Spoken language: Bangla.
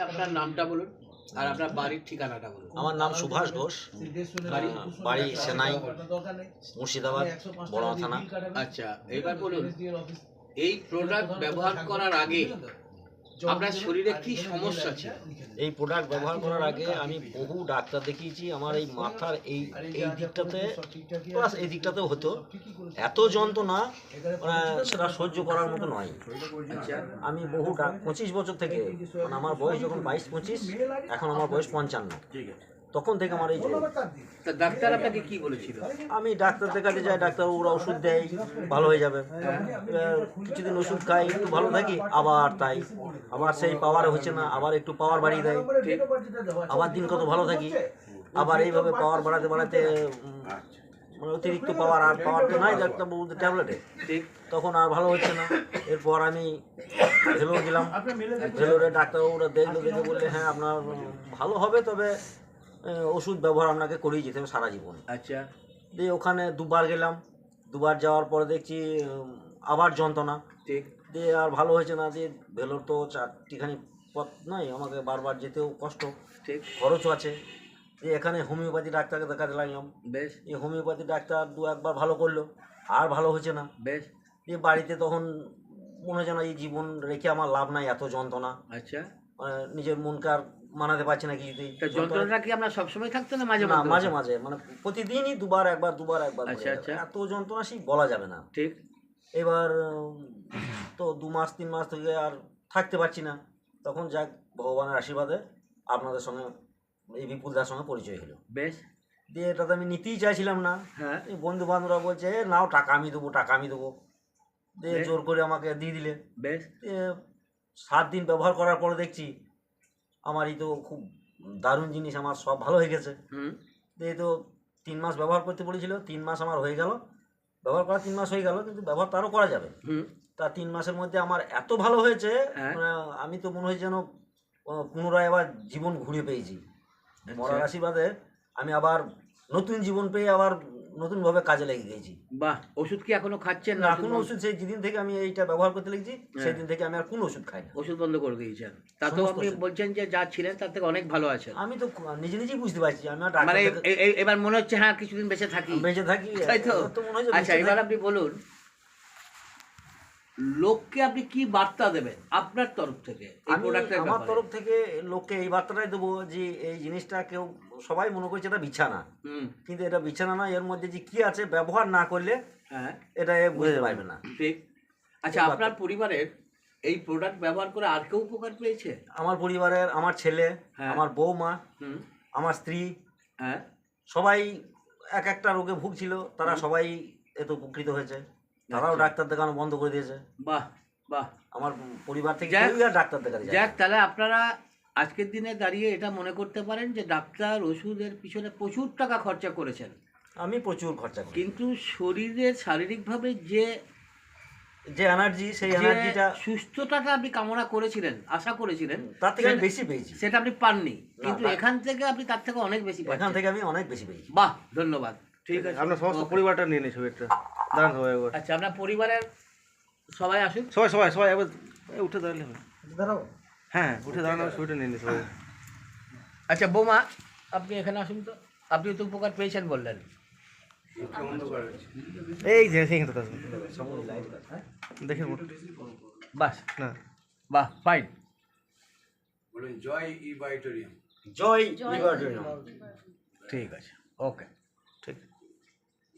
আপনার নামটা বলুন আর আপনার বাড়ির ঠিকানাটা বলুন আমার নাম সুভাষ ঘোষ বাড়ি? সেনাই মুর্শিদাবাদ বড় থানা আচ্ছা এবার বলুন এই প্রোডাক্ট ব্যবহার করার আগে আপনার শরীরে কি সমস্যা ছিল? এই প্রোডাক্ট ব্যবহার করার আগে আমি বহু ডাক্তার দেখিয়েছি আমার এই মাথার এই এই দিকটাতে প্লাস এই দিকটাতেও হতো। এত যন্ত্রণা মানে সেটা সহ্য করার মতো নয়। আচ্ছা আমি বহু ডাক পঁচিশ বছর থেকে মানে আমার বয়স যখন বাইশ পঁচিশ এখন আমার বয়স পঞ্চান্ন। ঠিক আছে। তখন থেকে আমার এই। তা ডাক্তার আপনাকে কি বলেছিল? আমি ডাক্তারদের কাছে যাই ডাক্তার ওরা ওষুধ দেয় ভালো হয়ে যাবে। কিছুদিন ওষুধ খাই একটু ভালো থাকি আবার তাই। আবার সেই পাওয়ার হচ্ছে না আবার একটু পাওয়ার বাড়িয়ে দেয়। আবার দিন কত ভালো থাকি আবার এইভাবে পাওয়ার বাড়াতে বাড়াতে মানে অতিরিক্ত পাওয়ার আর পাওয়ার তো নাই ডাক্তার বলতে ট্যাবলেটে ঠিক। তখন আর ভালো হচ্ছে না। এরপর আমি ভেলোর গেলাম। ভেলোরে ডাক্তারবাবুরা দেখল দেখে বললে হ্যাঁ আপনার ভালো হবে তবে ওষুধ ব্যবহার আপনাকে করেই যেতে হবে সারা জীবন। আচ্ছা। দিয়ে ওখানে দুবার গেলাম দুবার যাওয়ার পরে দেখছি আবার যন্ত্রণা। ঠিক। দিয়ে আর ভালো হয়েছে না যে ভেলোর তো চারটিখানি পথ নয় আমাকে বারবার যেতেও কষ্ট। ঠিক। খরচও আছে। দিয়ে এখানে হোমিওপ্যাথি ডাক্তারকে দেখাতে লাগলাম। বেশ। এই হোমিওপ্যাথি ডাক্তার দু একবার ভালো করল আর ভালো হয়েছে না। বেশ। দিয়ে বাড়িতে তখন মনে হচ্ছে না এই জীবন রেখে আমার লাভ নাই এত যন্ত্রণা। আচ্ছা। মানে নিজের মনকে আর মানাতে পারছি না কিছুতেই। যন্ত্রণাটা কি আপনার সবসময় থাকতো না মাঝে মধ্যে? মাঝে মাঝে। মানে প্রতিদিনই দুবার একবার দুবার একবার আচ্ছা, আচ্ছা। এত যন্ত্রণা সেই বলা যাবে না। ঠিক। এবার তো দু মাস তিন মাস থেকে আর থাকতে পারছি না। তখন যাক ভগবানের আশীর্বাদে আপনাদের সঙ্গে এই বিপুলদার সঙ্গে পরিচয় হলো। বেশ। দিয়ে এটা তো আমি নিতেই চাইছিলাম না। হ্যাঁ। এই বন্ধু বান্ধবরা বলছে "এ, নাও টাকা আমি দেবো টাকা আমি দেবো। দিয়ে জোর করে আমাকে দিয়ে দিলে। বেশ। সাত দিন ব্যবহার করার পরে দেখছি আমার এই তো খুব দারুণ জিনিস আমার সব ভালো হয়ে গেছে। হুম। দিয়ে তো তিন মাস ব্যবহার করতে বলেছিল তিন মাস আমার হয়ে গেল। ব্যবহার করা তিন মাস হয়ে গেল কিন্তু ব্যবহার তারও করা যাবে। তা তিন মাসের মধ্যে আমার এত ভালো হয়েছে হ্যাঁ। মানে আমি তো মনে হয়েছে যেন পুনরায় আবার জীবন ঘুরে পেয়েছি। মরার আশীর্বাদে আমি আবার নতুন জীবন পেয়ে আবার নতুনভাবে কাজে লেগে গেছি বাহ ওষুধ কি এখনও খাচ্ছেন না এখন ওষুধ সেই যেদিন থেকে আমি এইটা ব্যবহার করতে লেগেছি সেদিন সেই দিন থেকে আমি আর কোনো ওষুধ খাই না। ওষুধ বন্ধ করে দিয়েছেন। তা তো আপনি বলছেন যে যা ছিলেন তার থেকে অনেক ভালো আছেন। আমি তো নিজে নিজেই বুঝতে পারছি আমি আর মানে এবার মনে হচ্ছে হ্যাঁ কিছুদিন বেঁচে থাকি। বেঁচে থাকি তাই তো? আচ্ছা এবার আপনি বলুন লোককে আপনি কি বার্তা দেবেন আপনার তরফ থেকে আমার তরফ থেকে লোককে এই বার্তাটাই দেবো যে এই জিনিসটা কেউ সবাই মনে করছে এটা বিছানা। কিন্তু এটা বিছানা না এর মধ্যে যে কি আছে ব্যবহার না করলে হ্যাঁ। এটা বুঝতে পারবে না। ঠিক। আচ্ছা আপনার পরিবারের এই প্রোডাক্ট ব্যবহার করে আর কেউ উপকার পেয়েছে? আমার পরিবারের আমার ছেলে হ্যাঁ। আমার বৌমা আমার স্ত্রী হ্যাঁ। সবাই এক একটা রোগে ভুগছিল তারা সবাই এত উপকৃত হয়েছে। তারাও। ডাক্তার। দেখানো বন্ধ করে দিয়েছে। বাহ বাহ। আমার পরিবার থেকে ডাক্তার দেখাতে যাক তাহলে আপনারা আজকের দিনে দাঁড়িয়ে এটা মনে করতে পারেন যে ডাক্তার ওষুধের পিছনে প্রচুর টাকা খরচা করেছেন। আমি প্রচুর খরচা করি। কিন্তু শরীরের শারীরিকভাবে যে যে এনার্জি সেই এনার্জিটা সুস্থতাটা আপনি কামনা করেছিলেন আশা করেছিলেন তার থেকে আমি বেশি পেয়েছি। সেটা আপনি পাননি। কিন্তু এখান থেকে আপনি তার থেকে অনেক বেশি এখান থেকে আমি অনেক বেশি পেয়েছি। বাহ ধন্যবাদ। ঠিক আছে আপনার সমস্ত পরিবারটা নিয়ে নিই ছবিটা দাঁড়ান সবাই একবার আচ্ছা আপনার পরিবারের সবাই আসুন সবাই সবাই সবাই একবার উঠে দাঁড়ালে হবে। হ্যাঁ উঠে দাঁড়ানো ছবিটা নিয়ে সবাই। আচ্ছা বৌমা আপনি এখানে আসুন তো। আপনি তো উপকার পেয়েছেন বললেন। এই যে সেই তো দেখে বাস। না। বাহ ফাইন বলুন জয় ই বায়োটোরিয়াম জয় লিভার ঠিক আছে ওকে